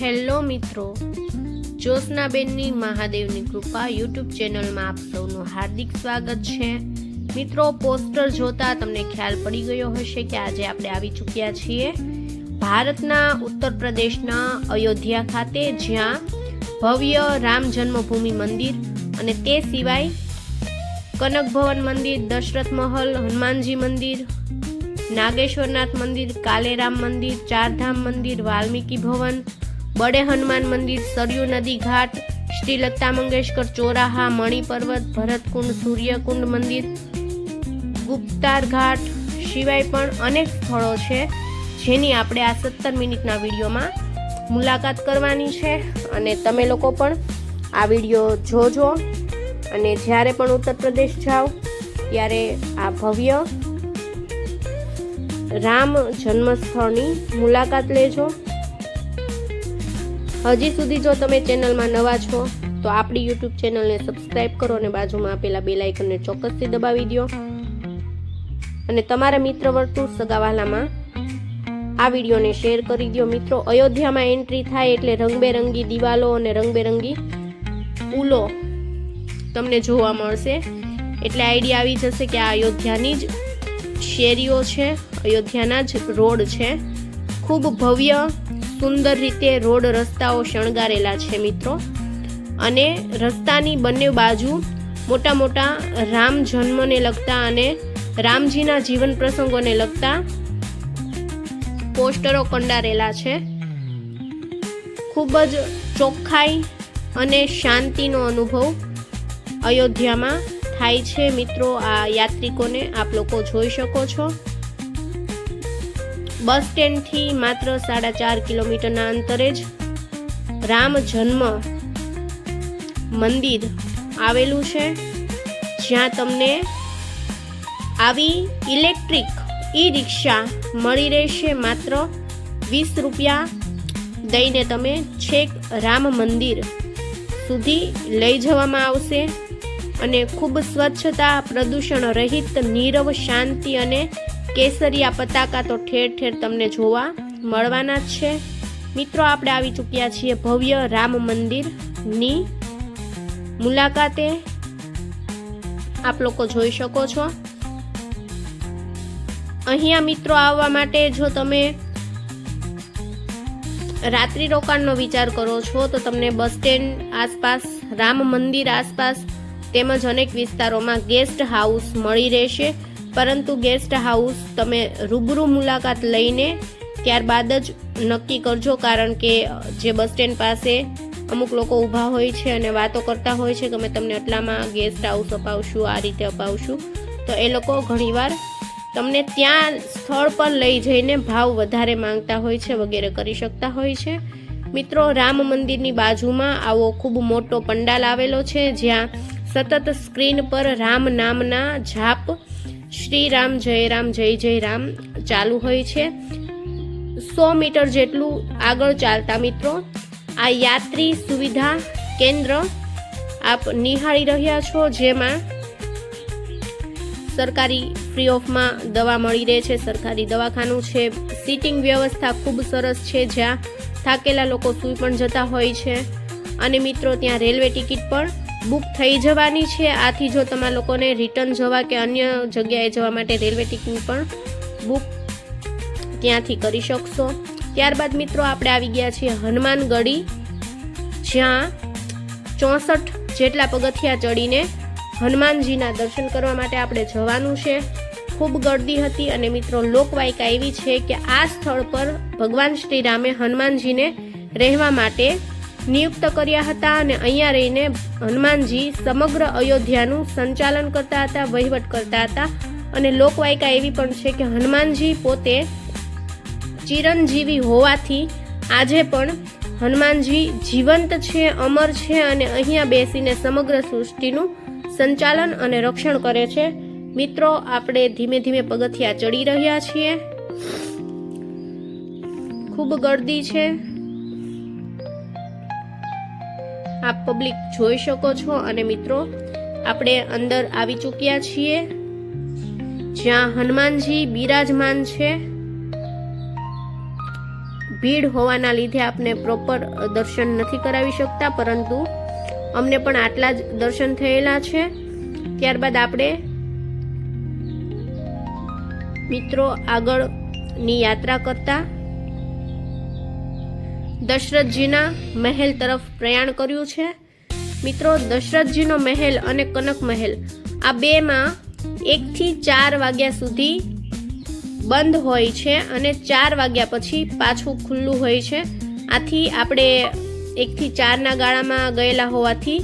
Hello મિત્રો, જ્યોત્સનાબેનની મહાદેવની કૃપા YouTube ચેનલમાં આપ સૌનું હાર્દિક સ્વાગત છે. મિત્રો, પોસ્ટર જોતા તમને ખ્યાલ પડી ગયો હશે કે આજે આપણે આવી ચૂક્યા છીએ ભારતના ઉત્તર પ્રદેશના અયોધ્યા ખાતે, જ્યાં ભવ્ય રામ જન્મભૂમિ મંદિર અને તે સિવાય કનક ભવન મંદિર, દશરથ મહલ, હનુમાનજી મંદિર, નાગેશ્વરનાથ મંદિર, કાલેરામ મંદિર, ચારધામ મંદિર, વાલ્મીકી ભવન બડે હનુમાન મંદિર, સરયુ નદી ઘાટ શ્રી લતા મંગેશકર ચોરાહા, મણિ પર્વત, ભરતકુંડ, સૂર્યકુંડ મંદિર, ગુપ્તાર ઘાટ સિવાય પણ અનેક સ્થળો છે, જેની આપણે આ સત્તર મિનિટના વિડીયોમાં મુલાકાત કરવાની છે. અને તમે લોકો પણ આ વીડિયો જોજો. અને જ્યારે પણ ઉત્તર પ્રદેશ જાઓ, ત્યારે આ ભવ્ય રામ જન્મસ્થળની મુલાકાત લેજો. હજી સુધી જો તમે ચેનલમાં નવા છો, તો આપણી યુટ્યુબ ચેનલને સબસ્ક્રાઇબ કરો અને બાજુમાં આપેલા બે લાઇકનને ચોક્કસથી દબાવી દો અને તમારા મિત્ર વર્તુળ સગાવાલામાં આ વિડીયોને શેર કરી દો મિત્રો, અયોધ્યામાં એન્ટ્રી થાય એટલે રંગબેરંગી દિવાલો અને રંગબેરંગી પુલો તમને જોવા મળશે. એટલે આઈડિયા આવી જશે કે આ અયોધ્યાની જ શેરીઓ છે, અયોધ્યાના જ રોડ છે. ખૂબ ભવ્ય સુંદર રીતે રોડ રસ્તાઓ શણગારેલા છે મિત્રો. અને રસ્તાની બંને બાજુ મોટા મોટા રામ જન્મને લગતા અને રામજીના જીવન પ્રસંગોને લગતા પોસ્ટરો કંડારેલા છે. ખૂબ જ ચોખ્ખાઈ અને શાંતિનો અનુભવ અયોધ્યામાં થાય છે મિત્રો. આ યાત્રિકોને આપ લોકો જોઈ શકો છો. બસ સ્ટેન્ડથી માત્ર સાડા ચાર કિલોમીટરના અંતરે જ રામ જન્મ મંદિર આવેલું છે, જ્યાં તમને આવી ઇલેક્ટ્રિક ઈ રિક્ષા મળી રહેશે માત્ર વીસ રૂપિયા દઈને તમે છેક રામ મંદિર સુધી લઈ જવામાં આવશે. અને ખૂબ સ્વચ્છતા પ્રદૂષણ રહિત, નીરવ, શાંતિ અને કેસરિયા પતાકા તો ઠેર ઠેર તમને જોવા મળવાના જ છે. મિત્રો, આપણે આવી ચૂક્યા છીએ ભવ્ય રામ મંદિરની મુલાકાતે. આપ લોકો જોઈ શકો છો. અહીંયા મિત્રો આવવા માટે જો તમે રાત્રિ રોકાણનો વિચાર કરો છો, તો તમને બસ સ્ટેન્ડ આસપાસ, રામ મંદિર આસપાસ તેમજ અનેક વિસ્તારોમાં ગેસ્ટ હાઉસ મળી રહેશે. પરંતુ ગેસ્ટ હાઉસ તમે રૂબરૂ મુલાકાત લઈને ત્યારબાદ જ નક્કી કરજો, કારણ કે જે બસ સ્ટેન્ડ પાસે અમુક લોકો ઊભા હોય છે અને વાતો કરતા હોય છે કે અમે તમને આટલામાં ગેસ્ટ હાઉસ અપાવશું, આ રીતે અપાવશું. તો એ લોકો ઘણીવાર તમને ત્યાં સ્થળ પર લઈ જઈને ભાવ વધારે માંગતા હોય છે, વગેરે કરી શકતા હોય છે. મિત્રો, રામ મંદિરની બાજુમાં આવો ખૂબ મોટો પંડાલ આવેલો છે, જ્યાં સતત સ્ક્રીન પર રામ નામના જાપ શ્રી રામ, જય રામ, જય જય રામ ચાલુ હોય છે. સો મીટર જેટલું આગળ ચાલતા મિત્રો, આ યાત્રી સુવિધા કેન્દ્ર આપ નિહાળી રહ્યા છો, જેમાં સરકારી ફ્રી ઓફમાં દવા મળી રહે છે, સરકારી દવાખાનું છે સીટિંગ વ્યવસ્થા ખૂબ સરસ છે, જ્યાં થાકેલા લોકો સૂઈ પણ જતા હોય છે. અને મિત્રો, ત્યાં રેલવે ટિકિટ પણ બુક થઈ જવાની છે. આથી જો તમારા લોકોને રિટર્ન જવા કે અન્ય જગ્યાએ જવા માટે રેલવે ટિકિટ પણ બુક ત્યાંથી કરી શકશો. ત્યારબાદ મિત્રો આપણે આવી ગયા છીએ હનુમાનગઢી, જ્યાં ચોસઠ જેટલા પગથિયા ચડીને હનુમાનજીના દર્શન કરવા માટે આપણે જવાનું છે. ખૂબ ગળદી હતી અને મિત્રો લોકવાયકા એવી છે કે આ સ્થળ પર ભગવાન શ્રી રામે હનુમાનજીને રહેવા માટે નિયુક્ત કર્યા હતા અને અહીંયા રહીને હનુમાનજી સમગ્ર અયોધ્યાનું સંચાલન કરતા હતા, વહીવટ કરતા હતા. અને લોકવાયકા એવી પણ છે કે હનુમાનજી પોતે ચિરંજીવી હોવાથી આજે પણ હનુમાનજી જીવંત છે, અમર છે અને અહીંયા બેસીને સમગ્ર સૃષ્ટિનું સંચાલન અને રક્ષણ કરે છે. મિત્રો, આપણે ધીમે ધીમે પગથિયા ચડી રહ્યા છીએ. ખૂબ ગર્દી છે. આપ પબ્લિક જોઈ શકો છો અને મિત્રો, આપણે અંદર આવી ચૂક્યા છીએ. જ્યાં હનુમાનજી બિરાજમાન છે. ભીડ હોવાના લીધે આપને પ્રોપર દર્શન નથી કરાવી શકતા, પરંતુ અમને પણ આટલા જ દર્શન થયેલા છે. ત્યારબાદ આપણે મિત્રો આગળની યાત્રા કરતા દશરથજીના મહેલ તરફ પ્રયાણ કર્યું છે. મિત્રો, દશરથજીનો મહેલ અને કનક મહેલ આ બેમાં એકથી ચાર વાગ્યા સુધી બંધ હોય છે અને ચાર વાગ્યા પછી પાછું ખુલ્લું હોય છે. આથી આપણે એકથી ચારના ગાળામાં ગયેલા હોવાથી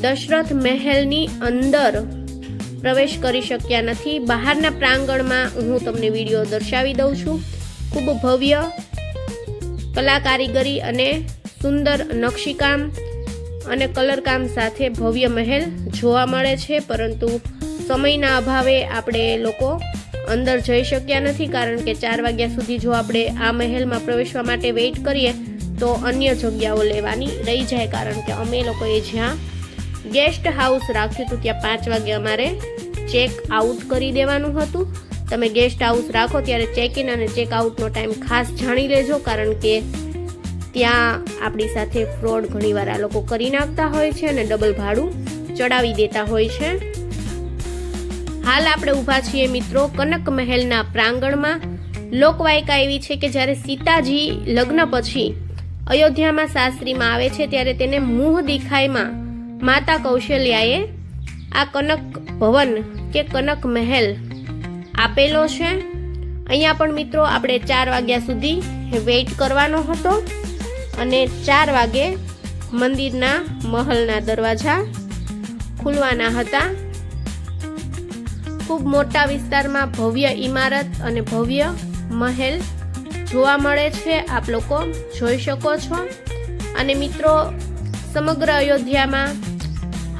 દશરથ મહેલની અંદર પ્રવેશ કરી શક્યા નથી. બહારના પ્રાંગણમાં હું તમને વીડિયો દર્શાવી દઉં છું. ખૂબ ભવ્ય કલા કારીગરી અને સુંદર નકશીકામ અને કલરકામ સાથે ભવ્ય મહેલ જોવા મળે છે, પરંતુ સમયના અભાવે આપણે લોકો અંદર જઈ શક્યા નથી, કારણ કે ચાર વાગ્યા સુધી જો આપણે આ મહેલમાં પ્રવેશવા માટે વેઇટ કરીએ, તો અન્ય જગ્યાઓ લેવાની રહી જાય, કારણ કે અમે લોકોએ જ્યાં ગેસ્ટ હાઉસ રાખ્યું હતું, ત્યાં પાંચ વાગે અમારે ચેક આઉટ કરી દેવાનું હતું. તમે ગેસ્ટ હાઉસ રાખો ત્યારે ચેક ઇન અને ચેક આઉટનો ટાઈમ ખાસ જાણી લેજો, કારણ કે ત્યાં આપણી સાથે ફ્રોડ ઘણીવાર આ લોકો કરી નાખતા હોય છે અને ડબલ ભાડું ચડાવી દેતા હોય છે. હાલ આપણે ઊભા છીએ મિત્રો કનક મહેલના પ્રાંગણમાં. લોકવાયકા એવી છે કે જ્યારે સીતાજી લગ્ન પછી અયોધ્યામાં સાસરીમાં આવે છે ત્યારે તેને મુહ દેખાયમાં માતા કૌશલ્યાએ આ કનક ભવન કે કનક મહેલ આપેલો છે. અહીંયા પણ મિત્રો આપણે ચાર વાગ્યા સુધી વેઇટ કરવાનો હતો અને ચાર વાગે મંદિરના મહલના દરવાજા ખુલવાના હતા. ખૂબ મોટા વિસ્તારમાં ભવ્ય ઇમારત અને ભવ્ય મહેલ જોવા મળે છે. આપ લોકો જોઈ શકો છો. અને મિત્રો, સમગ્ર અયોધ્યામાં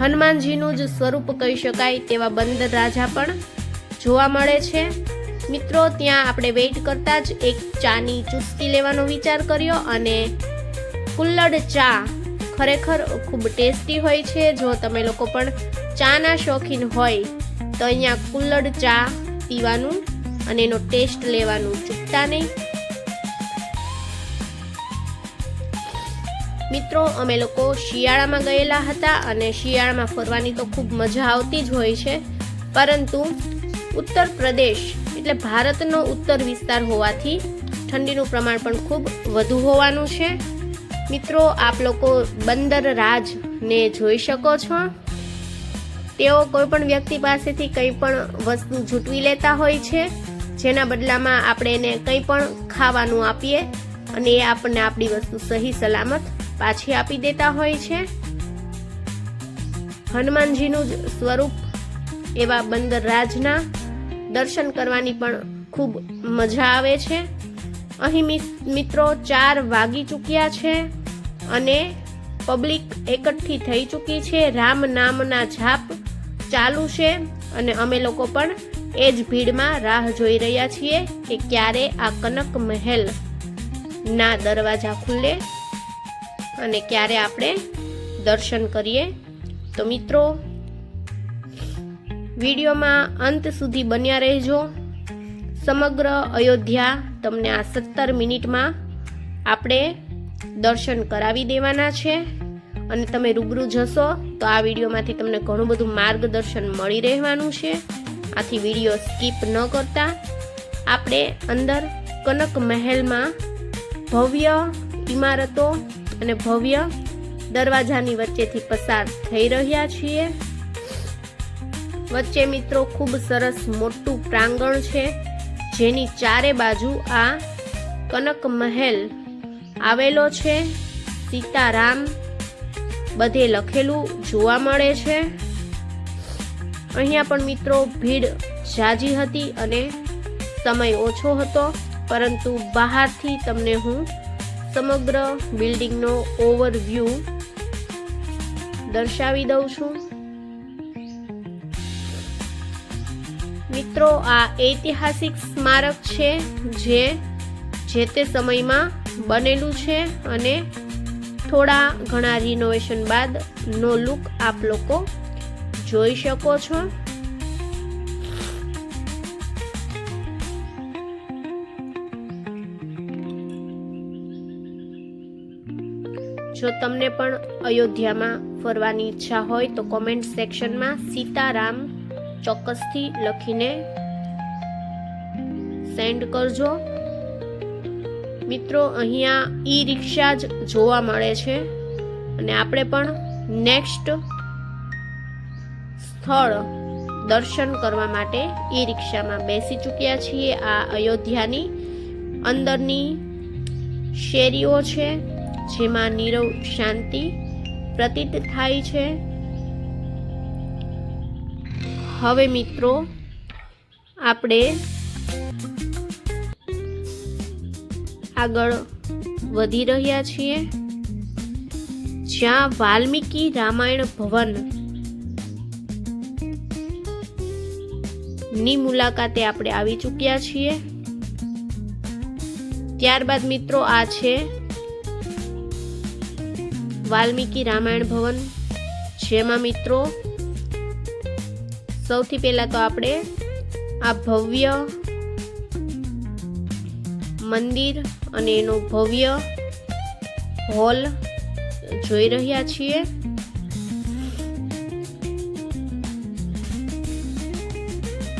હનુમાનજીનું જ સ્વરૂપ કહી શકાય તેવા બંદર રાજા પણ જોવા મળે છે. મિત્રો, ત્યાં આપણે વેઇટ કરતા જ એક ચાની ચુસ્કી લેવાનો વિચાર કર્યો અને કુલ્લડ ચા ખરેખર ખૂબ ટેસ્ટી હોય છે. જો તમે લોકો પણ ચાના શોખીન હોય, તો અહીંયા કુલ્લડ ચા પીવાનું અને એનો ટેસ્ટ લેવાનું ચૂકતા નહીં. મિત્રો, અમે લોકો શિયાળામાં ગયેલા હતા અને શિયાળામાં ફરવાની તો ખૂબ મજા આવતી જ હોય છે. પરંતુ ઉત્તર પ્રદેશ એટલે ભારતનો ઉત્તર વિસ્તાર હોવાથી ઠંડીનું પ્રમાણ પણ ખૂબ વધુ હોવાનું છે. મિત્રો, આપ લોકો બંદર રાજને જોઈ શકો છો. તેઓ કોઈ પણ વ્યક્તિ પાસેથી કંઈ પણ વસ્તુ જૂટવી લેતા હોય છે. જેના બદલામાં આપણે એને કંઈ પણ ખાવાનું આપીએ અને એ આપણને આપણી વસ્તુ સહી સલામત પાછી આપી દેતા હોય છે. હનુમાનજીનું જ સ્વરૂપ એવા બંદર રાજના દર્શન કરવાની પણ ખૂબ મજા આવે છે. અહીં મિત્રો ચાર વાગી ચૂક્યા છે અને પબ્લિક એકઠી થઈ ચૂકી છે. રામ નામના જાપ ચાલુ છે અને અમે લોકો પણ એ જ ભીડમાં રાહ જોઈ રહ્યા છીએ કે ક્યારે આ કનક મહેલ ના દરવાજા ખુલે અને ક્યારે આપણે દર્શન કરીએ. તો મિત્રો વિડીયોમાં અંત સુધી બન્યા રહેજો. સમગ્ર અયોધ્યા તમને આ સત્તર મિનિટમાં આપણે દર્શન કરાવી દેવાના છે. અને તમે રૂબરૂ જશો તો આ વિડીયોમાંથી તમને ઘણું બધું માર્ગદર્શન મળી રહેવાનું છે. આથી વીડિયો સ્કીપ ન કરતા. આપણે અંદર કનક મહેલમાં ભવ્ય ઇમારતો અને ભવ્ય દરવાજાની વચ્ચેથી પસાર થઈ રહ્યા છીએ. વચ્ચે મિત્રો ખૂબ સરસ મોટું પ્રાંગણ છે, જેની ચારે બાજુ આ કનક મહેલ આવેલો છે. સીતારામ બધે લખેલું જોવા મળે છે. અહીંયા પણ મિત્રો ભીડ જાજી હતી અને સમય ઓછો હતો, પરંતુ બહારથી તમને હું સમગ્ર બિલ્ડિંગનો ઓવરવ્યૂ દર્શાવી દઉં છું. મિત્રો, આ ઐતિહાસિક સ્મારક છે જે જે તે સમયમાં બનેલું છે અને થોડા ઘણા રિનોવેશન બાદ નો લુક આપ લોકો જોઈ શકો છો. જો તમને પણ અયોધ્યામાં ફરવાની ઈચ્છા હોય તો કોમેન્ટ સેક્શનમાં સીતારામ ચોક્કસથી લખીને સેન્ડ કરજો. મિત્રો, અહીંયા ઈ રિક્ષા જ જોવા મળે છે. અને આપણે પણ નેક્સ્ટ સ્થળ દર્શન કરવા માટે ઈ રિક્ષામાં બેસી ચૂક્યા છીએ. આ અયોધ્યાની અંદરની શેરીઓ છે, જેમાં નીરવ શાંતિ પ્રતીત થાય છે. હવે મિત્રો, આપણે આગળ વધી રહ્યા છીએ. જ્યાં વાલ્મીકી રામાયણ ભવનની મુલાકાતે આપણે આવી ચૂક્યા છીએ. ત્યારબાદ મિત્રો આ છે વાલ્મીકી રામાયણ ભવન, જેમાં મિત્રો સૌથી પહેલા તો આપણે આ ભવ્ય મંદિર અને એનો ભવ્ય હોલ જોઈ રહ્યા છીએ.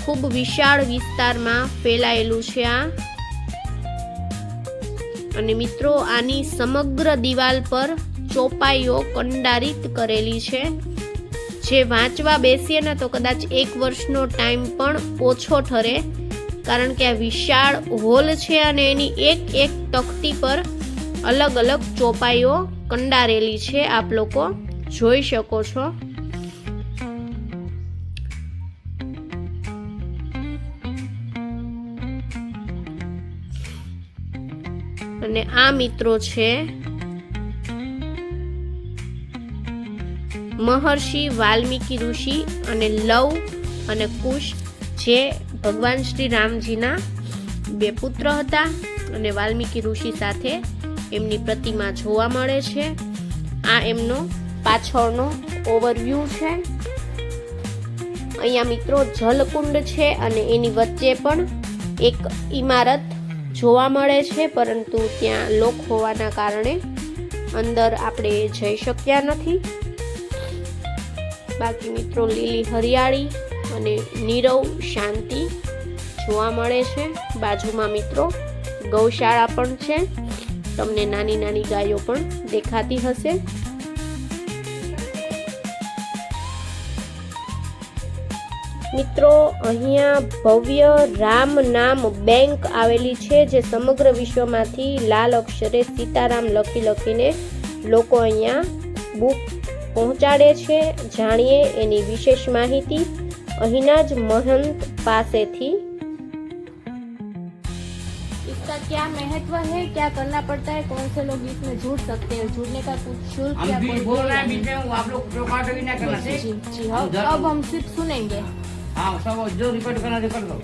ખૂબ વિશાળ વિસ્તારમાં ફેલાયેલું છે આ. અને મિત્રો, આની સમગ્ર દિવાલ પર ચોપાઈઓ કંડારિત કરેલી છે. જે વાંચવા બેસીએ ને તો કદાચ એક વર્ષનો ટાઈમ પણ ઓછો ઠરે. કારણ કે આ વિશાળ હોલ છે અને એની એક એક તખતી પર અલગ અલગ ચોપાઈઓ કંડારેલી છે. આપ લોકો જોઈ શકો છો. અને આ મિત્રો છે મહર્ષિ, વાલ્મીકી ઋષિ અને લવ અને કુશ, જે ભગવાન શ્રી રામજીના બે પુત્ર હતા અને વાલ્મીકી ઋષિ સાથે એમની પ્રતિમા જોવા મળે છે. આ એમનો પાછળનો ઓવરવ્યૂ છે. અહીંયા મિત્રો જલકુંડ છે અને એની વચ્ચે પણ એક ઇમારત જોવા મળે છે, પરંતુ ત્યાં લોક હોવાના કારણે અંદર આપણે જઈ શક્યા નથી. બાકી મિત્રો લીલી હરિયાળી અને નીરવ શાંતિ જોવા મળે છે. બાજુમાં મિત્રો ગૌશાળા પણ છે. તમને નાની નાની ગાયો પણ દેખાતી હશે. મિત્રો, અહીંયા ભવ્ય રામ નામ બેંક આવેલી છે જે સમગ્ર વિશ્વમાંથી લાલ અક્ષરે સીતારામ લખી લખીને લોકો અહીંયા બુક પહોંચાડે છે જાણીએ એની વિશેષ માહિતી અહીંના જ મહંત પાસેથી इसका क्या महत्व है क्या करना पड़ता है कौन से लोग इसमें जुड़ सकते हैं जुड़ने का कुछ शुल्क या हम कोई भी बोल रहे हैं बीच में वो आप लोग जो काटोगे ना करना जी ठीक जी जी अब उधर- अब हम सिर्फ सुनेंगे हाँ सब जो रिकॉर्ड करना रिकॉर्ड करो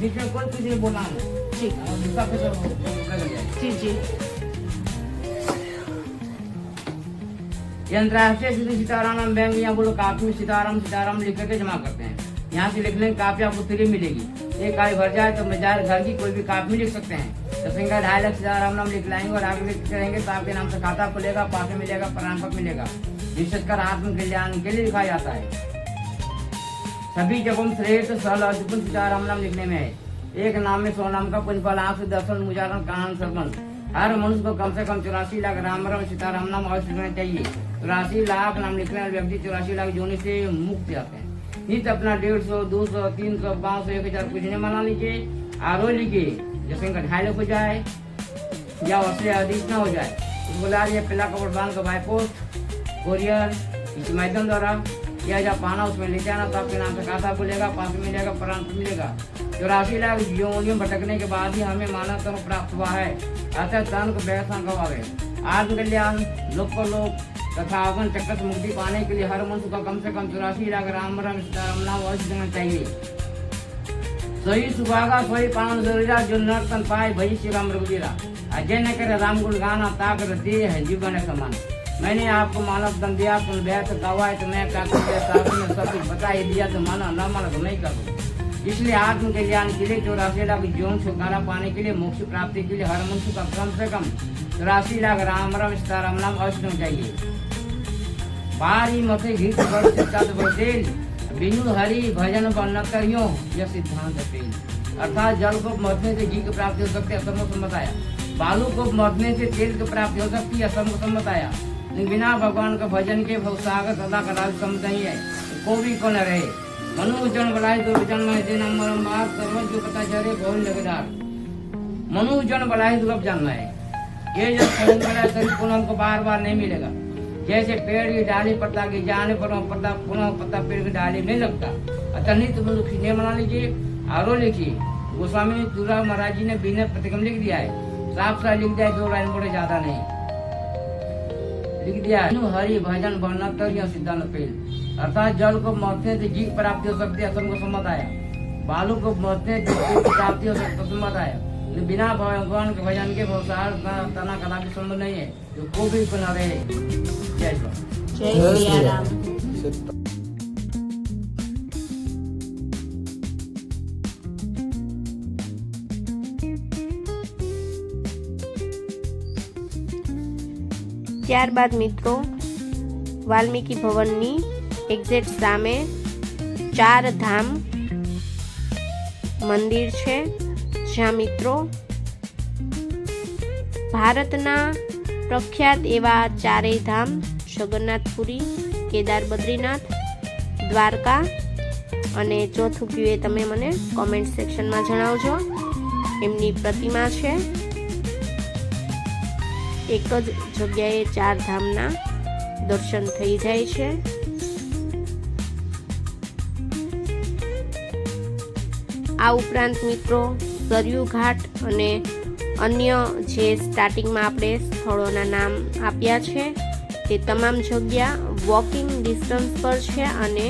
बीच में कोई कुछ नहीं बोलना है जी और जिसका पैसा वो- वो लग जाए जी जी अंतर्राष्ट्रीय श्री सीताराम बैंक यहाँ बोलो कापी में सीताराम सीताराम लिख करके जमा करते हैं। यहाँ से लिख लेंगे कापी आपको फ्री मिलेगी। एक गाड़ी भर जाए तो बाज़ार घर की कोई भी कापी लिख सकते हैं। तो सिंगा ढाई लाख सीताराम नाम लिख लाएँगे और आगे लिख करेंगे तो आपके नाम से खाता खुलेगा, पास मिलेगा प्रमाण पत्र मिलेगा। जिससे कर आत्म कल्याण के लिए लिखा जाता है। सभी जगहों श्रेष्ठ, सरल और सीताराम नाम लिखने में है। एक नाम में सौ नाम का पुण्यफल आँख दर्शन, मुजारण, कान सरबन हर मनुष्य को कम से कम चौरासी लाख राम राम सीताराम नाम अवश्य लिखना चाहिए। चौरासी लाख नाम लिखने वाले व्यक्ति चौरासी लाख जोने से मुक्त जाते हैं। नित अपना डेढ़ सौ, दो सौ, तीन सौ, पाँच सौ, एक हज़ार कुछ नहीं मना लीजिए, आरो लीजिए जैसे इनका ढाई लाख हो जाए या उससे अधिक ना हो जाए तो बोला ये पहला कपड़ बाँध का बाई पोस्ट कोरियर इस माध्यम द्वारा, या जब पाना उसमें ले जाना तो आपके नाम से खाता खुलेगा पास मिलेगा पत्र मिलेगा। चौरासी लाख योनियों भटकने के बाद ही हमें मानव कर्म प्राप्त हुआ है। अतः तन को व्यवस्था गवावे आत्म कल्याण, लोक लोक तथा आगमन चक्कर से मुक्ति पाने के लिए हर मनुष्य को कम से कम चौरासी लाख राम राम सीताराम अवश्य देना चाहिए। सही सुभागा सोई पावन जरूरा जो नर्तन पाए भई श्री राम रघुवीरा अजय न करे राम गुण गाना, ताक रते है, जीवन है समान। मैंने आपको मानव दम दिया, तुम व्यर्थ गवाए तो मैं क्या सब कुछ बता ही दिया तो माना न माना तो नहीं करो? इसलिए आत्म कल्याण के लिए चौरासी लाख जीवन छुटकारा पाने के लिए मोक्ष प्राप्ति के लिए हर मनुष्य का कम से कम चौरासी लाख राम राम सीताराम नाम अवश्य चाहिए। बारी मथे घी पर बिनु हरि भजन बन करियो, यह सिद्धांत पेल अर्थात जल को मथने से घी की प्राप्ति हो सकती है असम को सम्मत बालू को मथने से तेल की प्राप्ति हो सकती है असम को सम्मत बिना भगवान का भजन के भवसागर सदा कदा सम्मत नहीं है को भी को न रहे? मनु जन बलाय दो जन में दिन अमरम बात सर्व जो पता चले बहुत लगेदार मनु बलाय दो अब जानना है ये जब सहन करा पुनः हमको बार बार नहीं मिलेगा जैसे पेड़ की डाली पत्ता की जाने पर पत्ता पुनः पत्ता पेड़ की डाली नहीं लगता अतः नित्य बंधु खींचे बना लीजिए आरो लिखिए गोस्वामी तुरा महाराज जी ने बिना प्रतिगम लिख दिया है साफ़ साफ़ लिख दिया है दो लाइन बोले ज़्यादा नहीं लिख दिया है हरि भजन बनना तर सिद्धांत पेल अर्थात जल को मरते से जी की प्राप्ति हो सकती है असम को सम्मत आया बालू को मरते से जी की प्राप्ति हो सकती है सम्मत आया लेकिन बिना भगवान के भजन के भवसार तना कला भी संभव नहीं है जो को भी बना रहे जय श्री જય સિયારામ ત્યારબાદ મિત્રો વાલ્મીકી ભવનની એક્ઝેક્ટ સામે ચાર ધામ મંદિર છે, જ્યાં મિત્રો ભારતના પ્રખ્યાત એવા ચારેય ધામ, જગન્નાથપુરી, કેદાર બદ્રીનાથ, દ્વારકા અને ચોથું કયું એ તમે મને કોમેન્ટ સેક્શનમાં જણાવજો. એમની પ્રતિમા છે. એક જ જગ્યાએ ચાર ધામના દર્શન થઈ જાય છે. આ ઉપરાંત મિત્રો સરયુ ઘાટ અને અન્ય જે સ્ટાર્ટિંગમાં આપણે સ્થળોના નામ આપ્યા છે, તે તમામ જગ્યા વોકિંગ ડિસ્ટન્સ પર છે અને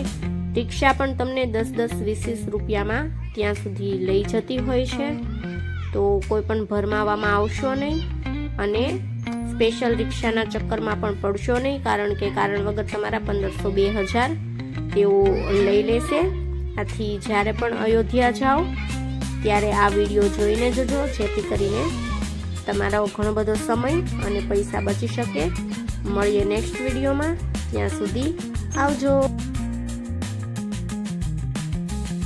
રિક્ષા પણ તમને દસ દસ વીસ વીસ રૂપિયામાં ત્યાં સુધી લઈ જતી હોય છે. તો કોઈ પણ ભરમાવામાં આવશો નહીં અને સ્પેશિયલ રિક્ષાના ચક્કરમાં પણ પડશો નહીં, કારણ કે કારણ વગર તમારા પંદરસો બે હજાર તેઓ લઈ લેશે. આથી જ્યારે પણ અયોધ્યા જાઓ, ત્યારે આ વીડિયો જોઈને જજો, જેથી કરીને તમારો ઘણો બધો સમય અને પૈસા બચી શકે. મળીએ નેક્સ્ટ વિડીયોમાં. ત્યાં સુધી આવજો.